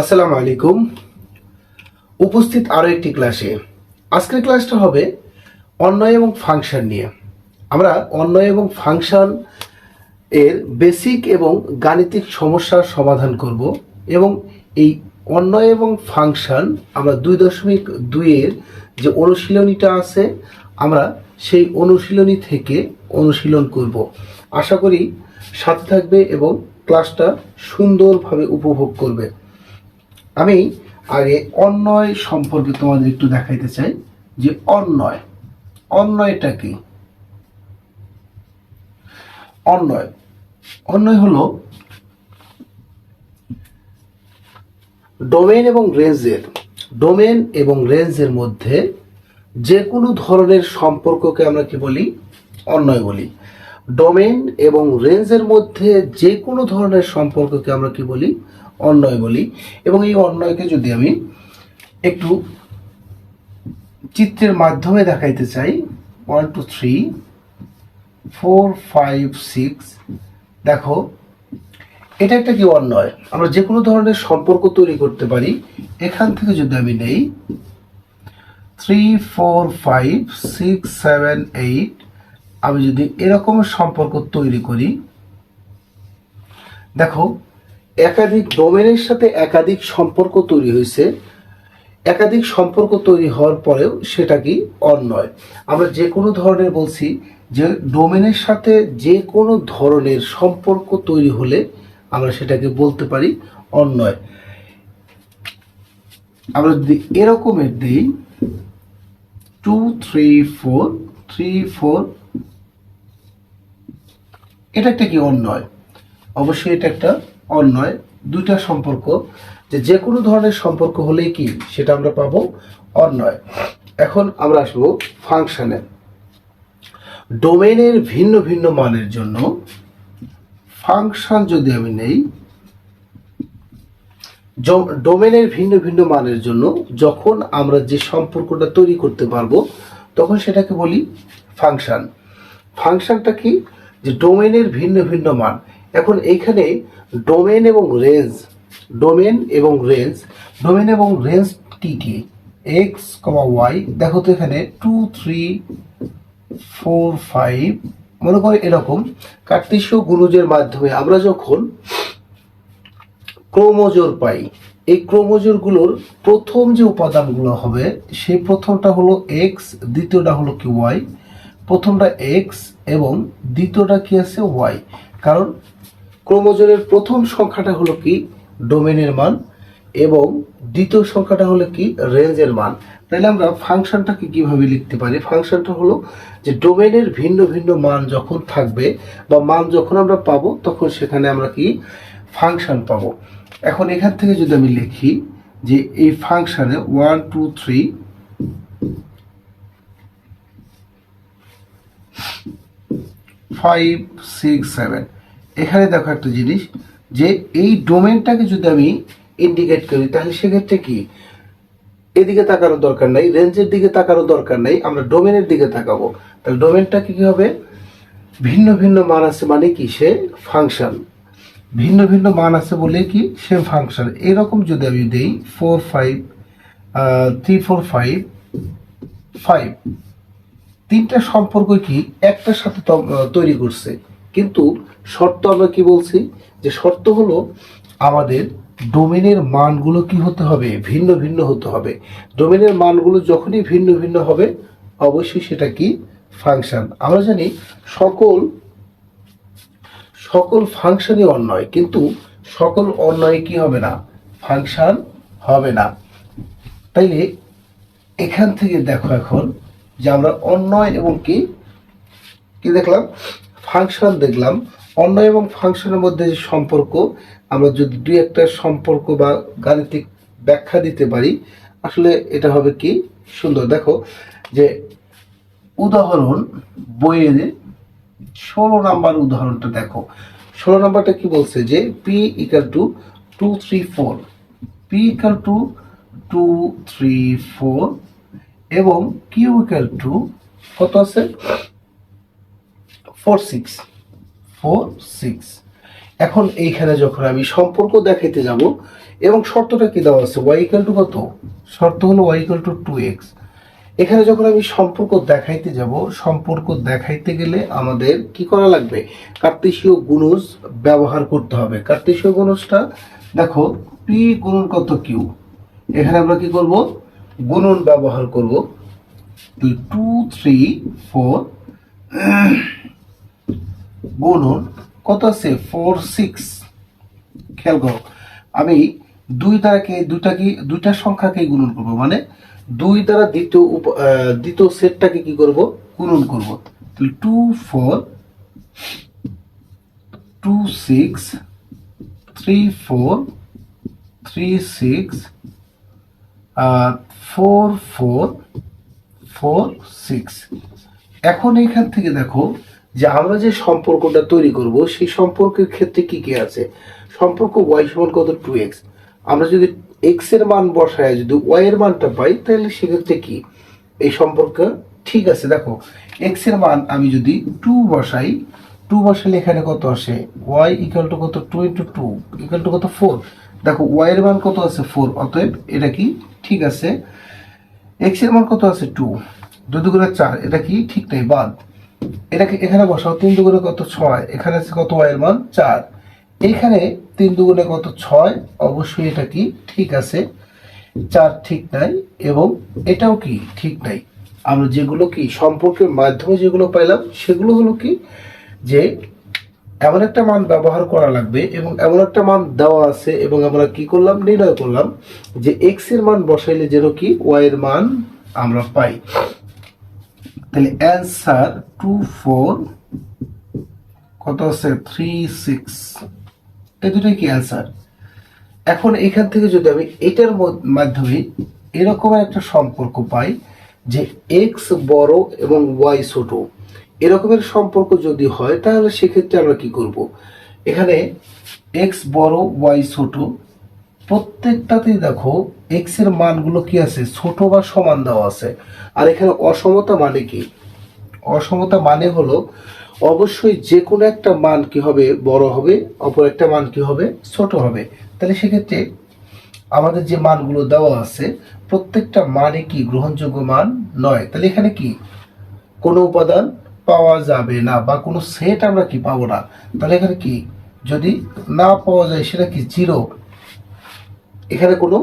আসসালামু আলাইকুম। উপস্থিত আরও একটি ক্লাসে। আজকের ক্লাসটা হবে অন্যয় এবং ফাংশন নিয়ে। আমরা অন্যয় এবং ফাংশন এর বেসিক এবং গাণিতিক সমস্যার সমাধান করব এবং এই অন্যয় এবং ফাংশন আমরা দুই দশমিক দুইয়ের যে অনুশীলনীটা আছে, আমরা সেই অনুশীলনী থেকে অনুশীলন করব। আশা করি সাথে থাকবে এবং ক্লাসটা সুন্দরভাবে উপভোগ করবে। আমি আগে অন্যয় সম্পর্কে তোমাদের একটু দেখাইতে চাই, যে অন্যয়। অন্যয়টা কি? অন্যয়। অন্যয় হলো ডোমেন এবং রেঞ্জের ডোমেন এবং রেঞ্জের মধ্যে যে কোনো ধরনের সম্পর্ককে আমরা কি বলি? অন্যয় বলি। ডোমেন এবং রেঞ্জের মধ্যে যে কোনো ধরনের সম্পর্ককে আমরা কি বলি? অন্যয় বলি, এবং এই অন্যয়কে যদি আমি একটু চিত্রের মাধ্যমে দেখাইতে চাই one two three four five six দেখো, এটা একটা কি অন্যয় আমরা যে কোনো ধরনের সম্পর্ক তৈরি করতে পারি, এখান থেকে যদি আমি নেই three four five six seven eight আমি যদি এরকম সম্পর্ক তৈরি করি, দেখো একাধিক ডোমেনের সাথে একাধিক সম্পর্ক তৈরি হয়েছে। একাধিক সম্পর্ক তৈরি হওয়ার পরেও সেটা কি অন্যয়? আমরা যে কোনো ধরনের বলছি যে ডোমেনের সাথে যে কোনো ধরনের সম্পর্ক তৈরি হলে আমরা সেটাকে বলতে পারি অন্যয়। আমরা যদি এরকমের দিই two three four three four এটা একটা কি অন্যয়? অবশ্যই এটা একটা অন্যয় দুইটা সম্পর্ক, যে যে কোনো ধরনের সম্পর্ক হলেই কি সেটা আমরা পাবো অন্যয় এখন আমরা আসব ফাংশনে। ডোমেনের ভিন্ন ভিন্ন মানের জন্য ফাংশন যদি আমি নেই ডোমেনের ভিন্ন ভিন্ন মানের জন্য যখন আমরা যে সম্পর্কটা তৈরি করতে পারব, তখন সেটাকে বলি ফাংশন। ফাংশনটা কি? যে ডোমেনের ভিন্ন ভিন্ন মান। এখন এইখানে ডোমেন এবং রেঞ্জ ডোমেন এবং রেঞ্জ ডোমেন এবং রেঞ্জটি কি এক্স কমা ওয়াই দেখো তো এখানে টু থ্রি ফোর ফাইভ মনে করো এরকম কার্তিস্য গুরুজের মাধ্যমে আমরা যখন ক্রোমোজোর পাই, এই ক্রোমোজোরগুলোর প্রথম যে উপাদানগুলো হবে, সেই প্রথমটা হলো এক্স দ্বিতীয়টা হলো কি ওয়াই প্রথমটা এক্স এবং দ্বিতীয়টা কি আছে ওয়াই কারণ ক্রোমোজোরের প্রথম সংখ্যাটা হলো কি? ডোমেনের মান এবং দ্বিতীয় সংখ্যাটা হলো কি? রেঞ্জের মান। তাহলে আমরা ফাংশনটাকে কীভাবে লিখতে পারি? ফাংশনটা হলো যে ডোমেনের ভিন্ন ভিন্ন মান যখন থাকবে বা মান যখন আমরা পাবো, তখন সেখানে আমরা কি? ফাংশন পাবো। এখন এখান থেকে যদি আমি লিখি যে এই ফাংশনে one, two, three, five, six, seven এখানে দেখো একটা জিনিস, যে এই ডোমেনটাকে যদি আমি ইন্ডিকেট করি, তাহলে সেক্ষেত্রে কি? এদিকে তাকানোর দরকার নাই রেঞ্জের দিকে তাকানোর দরকার নাই, আমরা ডোমেনের দিকে তাকাবো। তাহলে ডোমেনটা কি হবে? ভিন্ন ভিন্ন মান আছে মানে কি? সে ফাংশন ভিন্ন ভিন্ন মান আছে বলে কি? সে ফাংশন এরকম যদি আমি দেই four five three four five five তিনটা সম্পর্ক কি? একটার সাথে তৈরি করছে। কিন্তু শর্ত আমরা কি বলছি? যে শর্ত হলো আমাদের ডোমেনের মানগুলো কি হতে হবে? ভিন্ন ভিন্ন হতে হবে। ডোমেনের মানগুলো যখনই ভিন্ন ভিন্ন হবে, অবশ্যই সেটা কি? ফাংশন আমরা জানি সকল সকল ফাংশনই অন্যয়, কিন্তু সকল অন্যয় কি হবে না? ফাংশন হবে না। তাইলে এখান থেকে দেখো এখন যে আমরা অন্যয় এবং কি? কি দেখলাম? ফাংশন দেখলাম। অন্যয় এবং ফাংশনের মধ্যে যে সম্পর্ক, আমরা যদি দুই একটা সম্পর্ক বা গাণিতিক ব্যাখ্যা দিতে পারি, আসলে এটা হবে কি? সুন্দর। দেখো যে উদাহরণ বইয়ের ষোলো নাম্বার উদাহরণটা দেখো। ষোলো নাম্বারটা কি বলছে? যে P equal two two three four P equal two two three four এবং কিউ ইকাল টু কত আছে? ফোর সিক্স ফোর সিক্স এখন এইখানে যখন আমি সম্পর্ক দেখাইতে যাব, এবং শর্তটা কি দেওয়া আছে? ওয়াই ইকাল টু কত? শর্ত হলো Y equal two two X এখানে যখন আমি সম্পর্ক দেখাইতে যাব, সম্পর্ক দেখাইতে গেলে আমাদের কি করা লাগবে? কার্তেশীয় গুণজ ব্যবহার করতে হবে। কার্তেশীয় গুণজটা, দেখো পি গুণন কত কিউ এখানে আমরা কি করব? গুণন ব্যবহার করব। টু থ্রি ফোর গুণন কত আছে? ফোর সিক্স খেয়াল করো, আমি দুই দ্বারাকে দুইটাকে দুইটা সংখ্যাকে গুণন করব? মানে দুই দ্বারা দ্বিতীয় দ্বিতীয় সেটটাকে কি করব? গুণন করব। তাহলে two four two six three four three six আর ফোর ফোর ফোর সিক্স এখন এইখান থেকে দেখো যে আমরা যে সম্পর্কটা তৈরি করব, সেই সম্পর্কের ক্ষেত্রে কি কি আছে? সম্পর্ক ওয়াই সমান কত? টু এক্স আমরা যদি এক্সের মান বসায়, যদি ওয়াই এর মানটা পাই, তাহলে সেক্ষেত্রে কি? এই সম্পর্ক ঠিক আছে। দেখো এক্সের মান আমি যদি টু বসাই টু বসালে এখানে কত আসে? ওয়াই ইকাল টু কত? Two into two equal two কত? ফোর দেখো ওয়াই এর মান কত আছে? ফোর অতএব এটা কি? ঠিক আছে। এক্সের মান কত আছে? টু দুই চার। এটা কি? ঠিক নেই বাদ। এটাকে এখানে বসাও, তিন দুগুণে কত ছয়? এখানে আছে কত ওয়াই এর মান? চার। এইখানে তিন দুগুণে কত ছয়? অবশ্যই এটা কি? ঠিক আছে। চার ঠিক নাই, এবং এটাও কি? ঠিক নাই। আমরা যেগুলো কি সম্পর্কের মাধ্যমে যেগুলো পাইলাম, সেগুলো হলো কি? যে এমন একটা মান ব্যবহার করা লাগবে, এবং এমন একটা মান দেওয়া আছে, এবং আমরা কি করলাম? নির্ণয় করলাম যে এক্সের মান বসাইলে যেন কি? ওয়াই এর মান আমরা পাই। তাহলে অ্যান্সার টু ফোর কত আছে? থ্রি সিক্স এই দুটোই কি অ্যান্সার এখন এখান থেকে যদি আমি এটার মাধ্যমে এরকম একটা সম্পর্ক পাই যে এক্স বড় এবং ওয়াই ছোট, এরকমের সম্পর্ক যদি হয়, তাহলে সেক্ষেত্রে আমরা কি করব? এখানে এক্স বড় ওয়াই ছোট প্রত্যেকটাতেই দেখো এক্সের মানগুলো কি আছে? ছোট বা সমান দেওয়া আছে। আর এখানে অসমতা মানে কি? অসমতা মানে হলো অবশ্যই যে কোনো একটা মান কি হবে? বড় হবে, অপর একটা মান কি হবে? ছোট হবে। তাহলে সেক্ষেত্রে আমাদের যে মানগুলো দেওয়া আছে, প্রত্যেকটা মানে কি? গ্রহণযোগ্য মান নয়। তাহলে এখানে কি? কোনো উপাদান পাওয়া যাবে না বা কোনো সেট আমরা কি পাবো না? তাহলে এখানে কি? যদি না পাওয়া যায়, সেটা কি? জিরো এখানে কোনো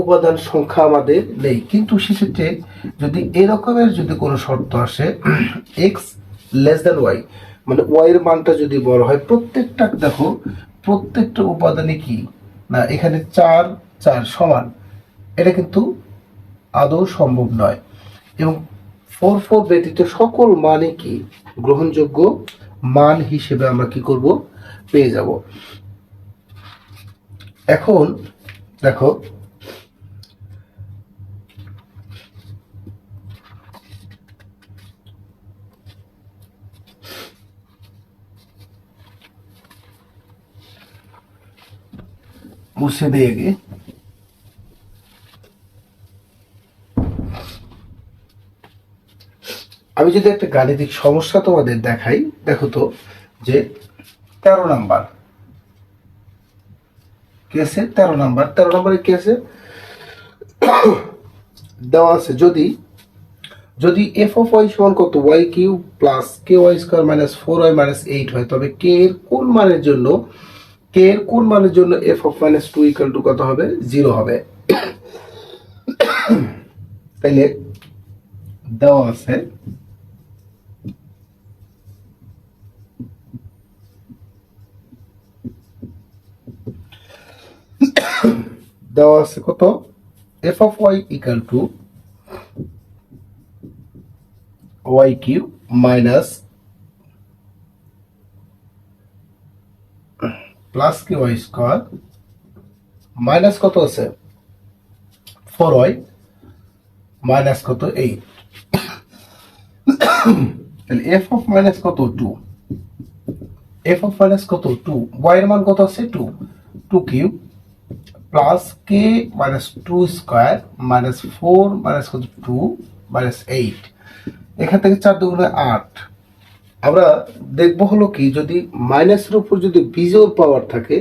উপাদান সংখ্যা আমাদের নেই। কিন্তু সেক্ষেত্রে যদি এরকমের যদি কোনো শর্ত আসে এক্স লেস দেন ওয়াই মানে ওয়াইয়ের মানটা যদি বড় হয়, প্রত্যেকটা, দেখো, প্রত্যেকটা উপাদানে কি? না, এখানে চার চার সমান। এটা কিন্তু আদৌ সম্ভব নয়। এবং ফোর ফোর ব্যতীত সকল মানে কি? গ্রহণযোগ্য মান হিসেবে আমরা কি করব? পেয়ে যাব। এখন দেখো। মুছে আমি যদি একটা গাণিতিক সমস্যা তোমাদের দেখাই দেখো তো যে তেরো নাম্বার। কি আছে তেরো নাম্বার। তেরো নাম্বারে কি আছে দেওয়া আছে, যদি যদি এফ অফ ওয়াই সমান কত? Y Q plus K Y square minus four Y minus eight হয়, তবে কে এর কোন মানের জন্য কে এর কোন মানের জন্য F of minus two equal two কত হবে? জিরো হবে। তাইলে দেওয়া আছে দেওয়া আছে কত? F of Y equal two Y Q minus plus কি ওয়াই স্কোয়ার মাইনাস কত আছে? ফোর ওয়াই মাইনাস কত? এইট তাহলে এফ অফ মাইনাস কত? টু এফ অফ মাইনাস কত? টু ওয়াই এর মান কত আছে? Two two cube plus K minus two square minus four minus two minus eight এখান থেকে চার দুগুণে আট। আমরা দেখব হলো কি, যদি মাইনাসের উপর যদি বিজোর পাওয়ার থাকে,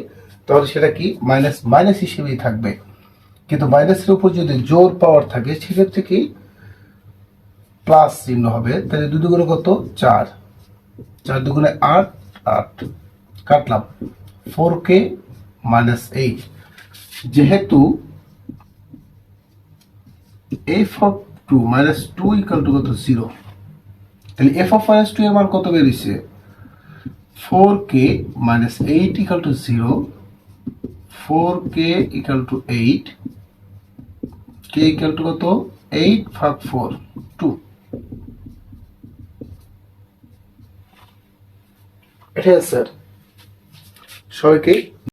তাহলে সেটা কি? মাইনাস মাইনাস হিসেবেই থাকবে। কিন্তু মাইনাসের উপর যদি জোর পাওয়ার থাকে, সেক্ষেত্রে কি? প্লাস চিহ্ন হবে। তাহলে দুই দুগুণে কত? চার। চার দুগুণে আট আট। কাটলাম। ফোর কে মাইনাস এইট যেহেতু F of two minus two equal two কত? জিরো তাহলে এফ অফ মাইনাস টু এর মান কত বেরিয়েছে? Four K minus eight equal two zero four K equal two eight K equal two কত? Eight ভাগ four two এটা স্যার সবাইকে